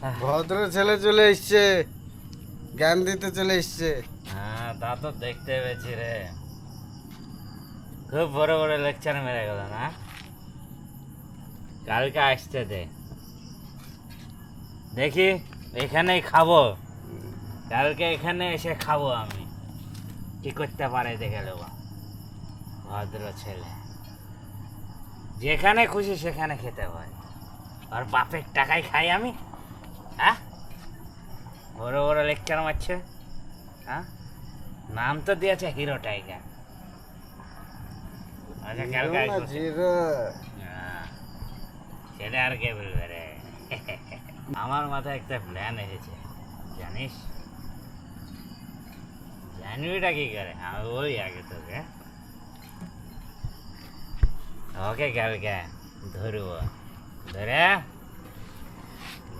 ভদ্র ছেলে চলে এসছে। জ্ঞান দিতে চলে এসছে। হ্যাঁ তা তো দেখতে পেয়েছি রে। খুব বড় বড় লেকচার মেরে গেল না? কালকে আসতে দে। দেখি এখানেই খাব। কালকে এখানে এসে খাব আমি। কি করতে পারে দেখে নেব। ভদ্র ছেলে। যেখানে খুশি সেখানে খেতে হয়। আর বাপের টাকায় খাই আমি। হ্যাঁ? বড় বড় লেকচার মারছে? হ্যাঁ? নাম তো দিয়েছে হিরো টাইগার। আচ্ছা হ্যাঁ, সেটা আর কে বলবে রে? আমার মাথায় একটা প্ল্যান এসেছে। জানিস? জানবিটা কি করে? আমি বলি আগে তোকে। ওকে কালকে ধরবো। ধরে